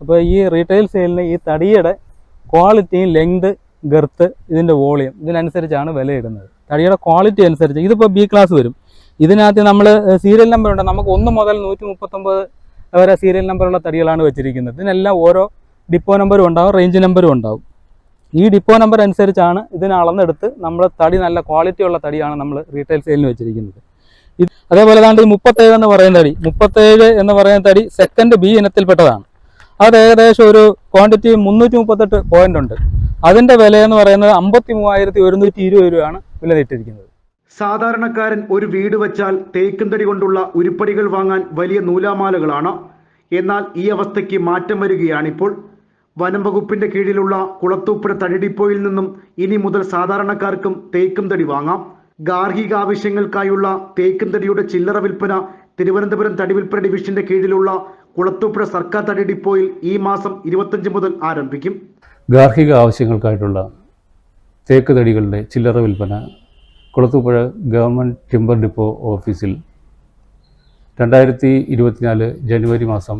അപ്പോൾ ഈ റീറ്റെയിൽ സെയിലിന് ഈ തടിയുടെ ക്വാളിറ്റിയും ലെങ്ത് ഗർത്ത് ഇതിന്റെ വോളിയം ഇതിനനുസരിച്ചാണ് വിലയിടുന്നത്. തടിയുടെ ക്വാളിറ്റി അനുസരിച്ച് ഇതിപ്പോൾ ബി ക്ലാസ് വരും. ഇതിനകത്ത് നമ്മൾ സീരിയൽ നമ്പർ ഉണ്ട്. നമുക്ക് ഒന്ന് മുതൽ നൂറ്റി മുപ്പത്തൊമ്പത് വരെ സീരിയൽ നമ്പറുള്ള തടികളാണ് വെച്ചിരിക്കുന്നത്. ഇതിനെല്ലാം ഓരോ ഡിപ്പോ നമ്പറും ഉണ്ടാവും റേഞ്ച് നമ്പറും ഉണ്ടാവും. ഈ ഡിപ്പോ നമ്പർ അനുസരിച്ചാണ് ഇതിനെ അളന്നെടുത്ത് നമ്മൾ തടി നല്ല ക്വാളിറ്റി ഉള്ള തടിയാണ് നമ്മൾ റീറ്റെയിൽ സെയിലിന് വെച്ചിരിക്കുന്നത്. അതേപോലെ താണ്ട് ഈ മുപ്പത്തേഴ് എന്ന് പറയുന്ന തടി. മുപ്പത്തേഴ് എന്ന് പറയുന്ന തടി സെക്കൻഡ് ബി ഇനത്തിൽപ്പെട്ടതാണ്. അത് ഏകദേശം ഒരു ക്വാണ്ടിറ്റി മുന്നൂറ്റി മുപ്പത്തെട്ട് പോയിന്റ് ഉണ്ട്. അതിന്റെ വില എന്ന് പറയുന്നത് അമ്പത്തി മൂവായിരത്തി ഒരുന്നൂറ്റി ഇരുപത് രൂപയാണ് വില ഇട്ടിരിക്കുന്നത് സാധാരണക്കാരൻ ഒരു വീട് വെച്ചാൽ തേക്കും തടി കൊണ്ടുള്ള ഉരുപ്പടികൾ വാങ്ങാൻ വലിയ നൂലാമാലകളാണ്. എന്നാൽ ഈ അവസ്ഥയ്ക്ക് മാറ്റം വരികയാണിപ്പോൾ. വനം വകുപ്പിന്റെ കീഴിലുള്ള കുളത്തൂപ്പുഴ തടിഡിപ്പോയിൽ നിന്നും ഇനി മുതൽ സാധാരണക്കാർക്കും തേക്കും തടി വാങ്ങാം. ഗാർഹിക ആവശ്യങ്ങൾക്കായുള്ള തേക്കും തടിയുടെ ചില്ലറ വിൽപ്പന തിരുവനന്തപുരം തടി വിൽപ്പന ഡിവിഷന്റെ കീഴിലുള്ള കുളത്തൂപ്പുഴ സർക്കാർ തടി ഡിപ്പോയിൽ ഈ മാസം ഇരുപത്തഞ്ച് മുതൽ ആരംഭിക്കും. ഗാർഹിക ആവശ്യങ്ങൾക്കായിട്ടുള്ള തേക്ക് തടികളുടെ ചില്ലറ വിൽപ്പന കുളത്തൂപ്പുഴ ഗവൺമെന്റ് ടിമ്പർ ഡിപ്പോ ഓഫീസിൽ രണ്ടായിരത്തി ഇരുപത്തിനാല് ജനുവരി മാസം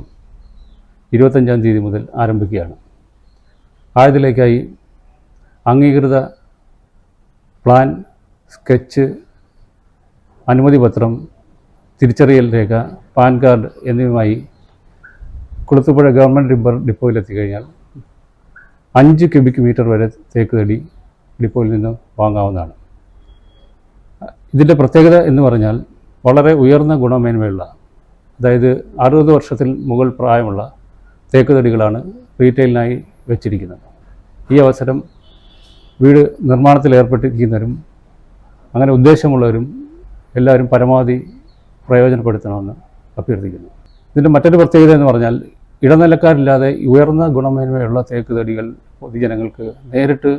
ഇരുപത്തഞ്ചാം തീയതി മുതൽ ആരംഭിക്കുകയാണ്. ആയതിലേക്കായി അംഗീകൃത പ്ലാൻ സ്കെച്ച് അനുമതി പത്രം തിരിച്ചറിയൽ രേഖ പാൻ കാർഡ് എന്നിവയുമായി കുളത്തുപുഴ ഗവൺമെന്റ് ടിമ്പർ ഡിപ്പോയിലെത്തിക്കഴിഞ്ഞാൽ അഞ്ച് ക്യൂബിക് മീറ്റർ വരെ തേക്ക് തടി ഡിപ്പോയിൽ നിന്ന് വാങ്ങാവുന്നതാണ്. ഇതിന്റെ പ്രത്യേകത എന്ന് പറഞ്ഞാൽ വളരെ ഉയർന്ന ഗുണമേന്മയുള്ള അതായത് അറുപത് വർഷത്തിൽ മുകൾ പ്രായമുള്ള തേക്ക് തടികളാണ് റീറ്റെയിലിനായി വെച്ചിരിക്കുന്നത്. ഈ അവസരം വീട് നിർമ്മാണത്തിൽ ഏർപ്പെട്ടിരിക്കുന്നവരും അങ്ങനെ ഉദ്ദേശമുള്ളവരും എല്ലാവരും പരമാവധി പ്രയോജനപ്പെടുത്തണമെന്ന് അഭ്യർത്ഥിക്കുന്നു. ഇതിന്റെ മറ്റൊരു പ്രത്യേകത എന്ന് പറഞ്ഞാൽ ഇടനിലക്കാരില്ലാതെ ഉയർന്ന ഗുണമേന്മയുള്ള തേക്ക് തടികൾ പൊതുജനങ്ങൾക്ക് നേരിട്ട്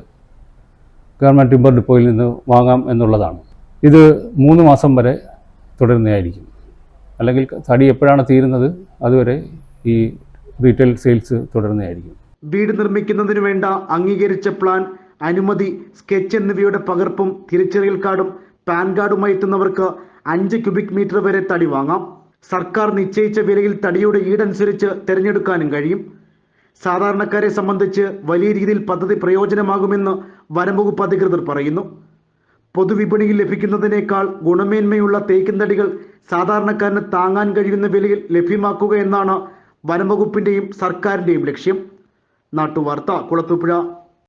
ഗവൺമെന്റ് ടിമ്പർ ഡിപ്പോയിൽ നിന്ന് വാങ്ങാം എന്നുള്ളതാണ്. ഇത് മൂന്ന് മാസം വരെ തുടരുന്നതായിരിക്കും. അല്ലെങ്കിൽ തടി എപ്പോഴാണ് തീരുന്നത് അതുവരെ ഈ റീറ്റെയിൽ സെയിൽസ് തുടരുന്നതായിരിക്കും. വീട് നിർമ്മിക്കുന്നതിന് വേണ്ട അംഗീകരിച്ച പ്ലാൻ അനുമതി സ്കെച്ച് എന്നിവയുടെ പകർപ്പും തിരിച്ചറിയൽ കാർഡും പാൻ കാർഡുമായി എത്തുന്നവർക്ക് അഞ്ച് ക്യൂബിക് മീറ്റർ വരെ തടി വാങ്ങാം. സർക്കാർ നിശ്ചയിച്ച വിലയിൽ തടിയുടെ ഈടനുസരിച്ച് തിരഞ്ഞെടുക്കാനും കഴിയും. സാധാരണക്കാരെ സംബന്ധിച്ച് വലിയ രീതിയിൽ പദ്ധതി പ്രയോജനമാകുമെന്ന് വനംവകുപ്പ് അധികൃതർ പറയുന്നു. പൊതുവിപണിയിൽ ലഭിക്കുന്നതിനേക്കാൾ ഗുണമേന്മയുള്ള തേക്കിൻ തടികൾ സാധാരണക്കാരന് താങ്ങാൻ കഴിയുന്ന വിലയിൽ ലഭ്യമാക്കുക എന്നാണ് വനംവകുപ്പിന്റെയും സർക്കാരിന്റെയും ലക്ഷ്യം. നാട്ടുവാർത്ത കുളത്തൂപ്പുഴ.